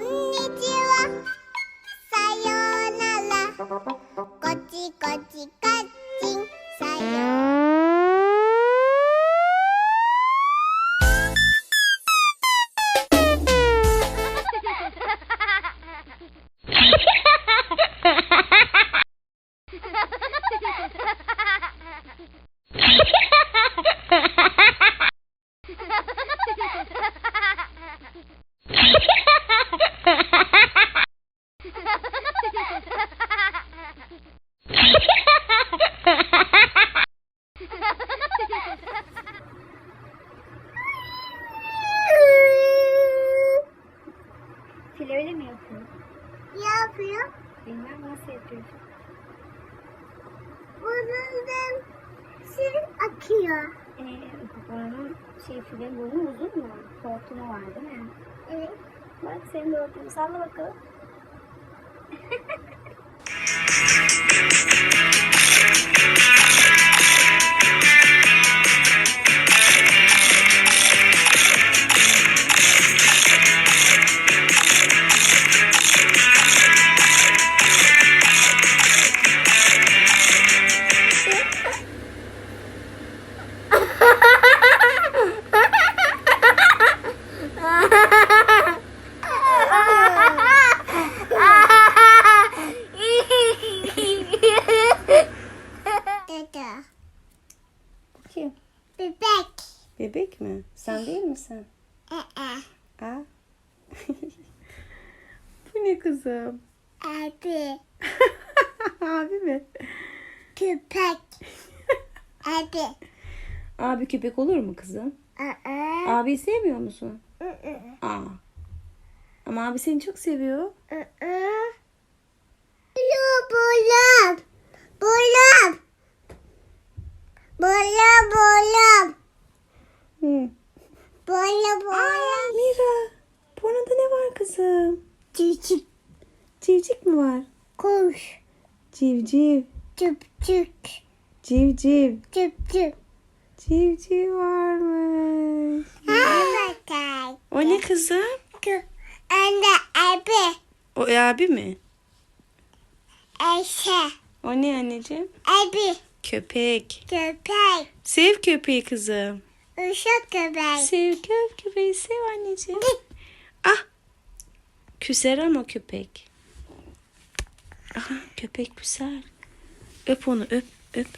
んにちはさようなら。こっちこっちこっちさよハハハハ Fil öyle mi yapıyor? Ne yapıyor? Bilmem nasıl yapıyor. Burnundan sil akıyor. Ee, oranın şey filin burnu uzun mu? Hortumu var değil mi? Evet. Bak senin de hortumu salla bakalım. Kim? Bebek. Bebek mi? Sen değil misin? Ee, Aa. Bu ne kızım? abi. Abi mi? Köpek. Abi. Abi köpek olur mu kızım? Aa. Abi sevmiyor musun? Aa. Aa. Ama abi seni çok seviyor. Bulam, bulam. Hı. Bulam, bulam. Mira. Burnunda ne var kızım? Çiçik, Civcik mi var? kuş, Civciv. çıp, Civciv. çıp. Civciv varmış. Evet, O ne kızım? Anne, abi, O abi mi? Ayşe, O ne anneciğim? abi, Köpek. köpek, Sev köpeği kızım. Uşak köpek. Sev köp köpeği sev anneciğim. Ah. Küser ama köpek. Aha köpek küser. Öp onu öp öp.